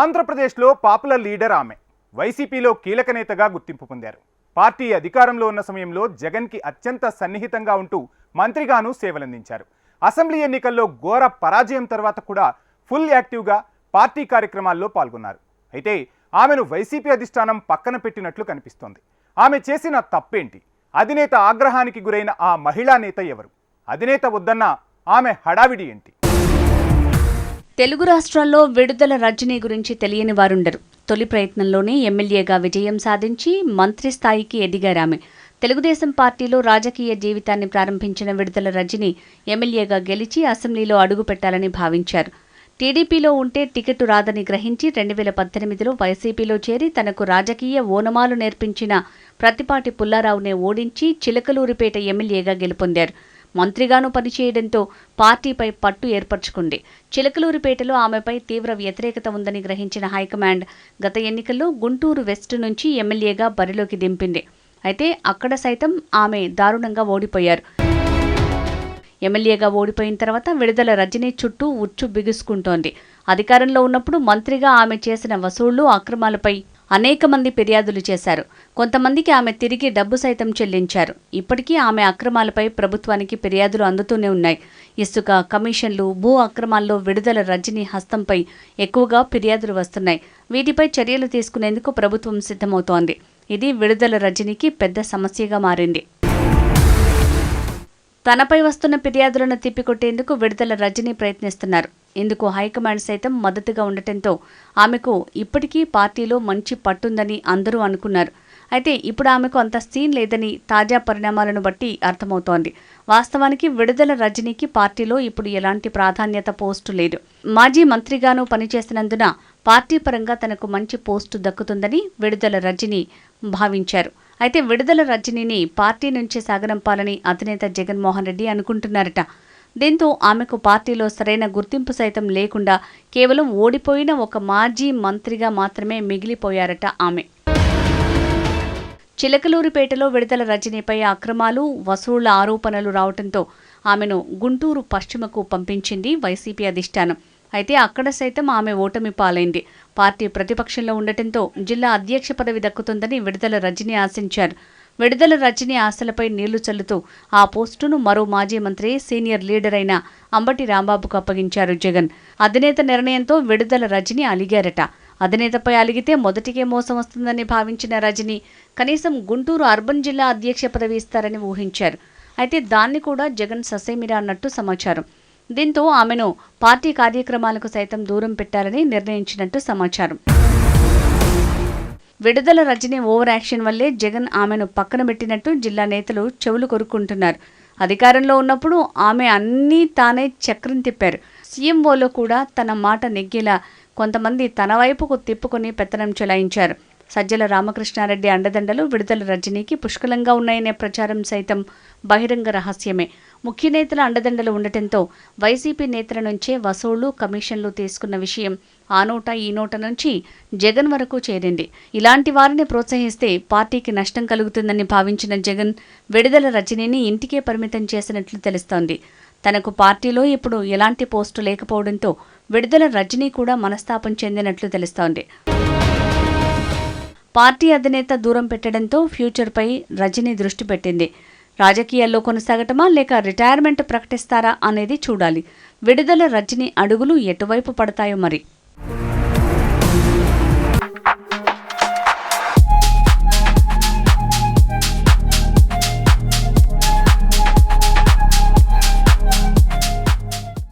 ఆంధ్రప్రదేశ్లో popular leader ఆమె. వైసీపీలో కీలక నేతగా గుర్తింపు పొందారు. పార్టీ అధికారంలో ఉన్న సమయంలో జగన్కి అత్యంత సన్నిహితంగా ఉంటూ మంత్రిగాను సేవలందించారు. అసెంబ్లీ ఎన్నికల్లో ఘోర పరాజయం తర్వాత కూడా ఫుల్ యాక్టివ్గా పార్టీ కార్యక్రమాల్లో పాల్గొన్నారు. అయితే ఆమెను వైసీపీ అధిష్టానం పక్కన పెట్టినట్లు కనిపిస్తోంది. ఆమె చేసిన తప్పేంటి? అధినేత ఆగ్రహానికి గురైన ఆ మహిళా నేత ఎవరు? అధినేత వద్దన్న ఆమె హడావిడి ఏంటి? తెలుగు రాష్ట్రాల్లో విడుదల రజనీ గురించి తెలియని వారుండరు. తొలి ప్రయత్నంలోనే ఎమ్మెల్యేగా విజయం సాధించి మంత్రి స్థాయికి ఎదిగారామె తెలుగుదేశం పార్టీలో రాజకీయ జీవితాన్ని ప్రారంభించిన విడుదల రజని ఎమ్మెల్యేగా గెలిచి అసెంబ్లీలో అడుగుపెట్టాలని భావించారు. టీడీపీలో ఉంటే టికెట్ రాదని గ్రహించి రెండు వేల పద్దెనిమిదిలో వైసీపీలో చేరి తనకు రాజకీయ ఓనమాలు నేర్పించిన ప్రతిపాటి పుల్లారావునే ఓడించి చిలకలూరిపేట ఎమ్మెల్యేగా గెలుపొందారు. మంత్రిగాను పనిచేయడంతో పార్టీపై పట్టు ఏర్పరచుకుంది. చిలకలూరిపేటలో ఆమెపై తీవ్ర వ్యతిరేకత ఉందని గ్రహించిన హైకమాండ్ గత ఎన్నికల్లో గుంటూరు వెస్ట్ నుంచి ఎమ్మెల్యేగా బరిలోకి దింపింది. అయితే అక్కడ సైతం ఆమె దారుణంగా ఓడిపోయారు. ఎమ్మెల్యేగా ఓడిపోయిన తర్వాత విడుదల రజనీ చుట్టూ ఉచ్చు బిగుసుకుంటోంది. అధికారంలో ఉన్నప్పుడు మంత్రిగా ఆమె చేసిన వసూళ్ళు అక్రమాలపై అనేక మంది ఫిర్యాదులు చేశారు. కొంతమందికి ఆమె తిరిగి డబ్బు సైతం చెల్లించారు. ఇప్పటికీ ఆమె అక్రమాలపై ప్రభుత్వానికి ఫిర్యాదులు అందుతూనే ఉన్నాయి. ఇసుక కమిషన్లు భూ అక్రమాల్లో విడుదల రజనీ హస్తంపై ఎక్కువగా ఫిర్యాదులు వస్తున్నాయి. వీటిపై చర్యలు తీసుకునేందుకు ప్రభుత్వం సిద్ధమవుతోంది. ఇది విడుదల రజనీకి పెద్ద సమస్యగా మారింది. తనపై వస్తున్న ఫిర్యాదులను తిప్పికొట్టేందుకు విడుదల రజనీ ప్రయత్నిస్తున్నారు. ఇందుకు హైకమాండ్ సైతం మద్దతుగా ఉండటంతో ఆమెకు ఇప్పటికీ పార్టీలో మంచి పట్టుందని అందరూ అనుకున్నారు. అయితే ఇప్పుడు ఆమెకు అంత సీన్ లేదని తాజా పరిణామాలను బట్టి అర్థమవుతోంది. వాస్తవానికి విడుదల రజనీకి పార్టీలో ఇప్పుడు ఎలాంటి ప్రాధాన్యత పోస్టు లేదు. మాజీ మంత్రిగాను పనిచేసినందున పార్టీ పరంగా తనకు మంచి పోస్టు దక్కుతుందని విడుదల రజనీ భావించారు. అయితే విడుదల రజనీని పార్టీ నుంచి సాగనంపాలని అధినేత జగన్మోహన్ రెడ్డి అనుకుంటున్నారట. దీంతో ఆమెకు పార్టీలో సరైన గుర్తింపు సైతం లేకుండా కేవలం ఓడిపోయిన ఒక మాజీ మంత్రిగా మాత్రమే మిగిలిపోయారట ఆమె. చిలకలూరిపేటలో విడుదల రజనీపై అక్రమాలు వసూళ్ళ ఆరోపణలు రావడంతో ఆమెను గుంటూరు పశ్చిమకు పంపించింది వైసీపీ అధిష్టానం. అయితే అక్కడ సైతం ఆమె ఓటమి పాలైంది. పార్టీ ప్రతిపక్షంలో ఉండటంతో జిల్లా అధ్యక్ష పదవి దక్కుతుందని విడుదల రజనీ ఆశించారు. విడుదల రజని ఆశలపై నీళ్ళు చల్లుతూ ఆ పోస్టును మరో మాజీ మంత్రి సీనియర్ లీడర్ అయిన అంబటి రాంబాబుకు అప్పగించారు జగన్. అధినేత నిర్ణయంతో విడుదల రజని అలిగారట. అధినేతపై అలిగితే మొదటికే మోసం వస్తుందని భావించిన రజని కనీసం గుంటూరు అర్బన్ జిల్లా అధ్యక్ష పదవి ఇస్తారని ఊహించారు. అయితే దాన్ని కూడా జగన్ ససేమిరా అన్నట్టు సమాచారం. దీంతో ఆమెను పార్టీ కార్యక్రమాలకు సైతం దూరం పెట్టాలని నిర్ణయించినట్టు సమాచారం. విడుదల రజనీ ఓవర్ యాక్షన్ వల్లే జగన్ ఆమెను పక్కన పెట్టినట్టు జిల్లా నేతలు చెవులు కొరుక్కుంటున్నారు. అధికారంలో ఉన్నప్పుడు ఆమె అన్నీ తానే చక్రం తిప్పారు. సీఎంఓలో కూడా తన మాట నెగ్గేలా కొంతమంది తన వైపుకు తిప్పుకొని పెత్తనం చెలాయించారు. సజ్జల రామకృష్ణారెడ్డి అండదండలు విడుదల రజనీకి పుష్కలంగా ఉన్నాయనే ప్రచారం సైతం బహిరంగ రహస్యమే. ముఖ్య నేతల అండదండలు ఉండటంతో వైసీపీ నేతల నుంచే వసూళ్ళు కమిషన్లు తీసుకున్న విషయం ఆ నోట ఈ నోట నుంచి జగన్ వరకు చేరింది. ఇలాంటి వారిని ప్రోత్సహిస్తే పార్టీకి నష్టం కలుగుతుందని భావించిన జగన్ విడుదల రజనీని ఇంటికే పరిమితం చేసినట్లు తెలుస్తోంది. తనకు పార్టీలో ఇప్పుడు ఎలాంటి పోస్టు లేకపోవడంతో విడుదల రజనీ కూడా మనస్తాపం చెందినట్లు తెలుస్తోంది. పార్టీ అధినేత దూరం పెట్టడంతో ఫ్యూచర్పై రజనీ దృష్టి పెట్టింది. రాజకీయాల్లో కొనసాగటమా లేక రిటైర్మెంట్ ప్రకటిస్తారా అనేది చూడాలి. విడుదల రజనీ అడుగులు ఎటువైపు పడతాయో మరి.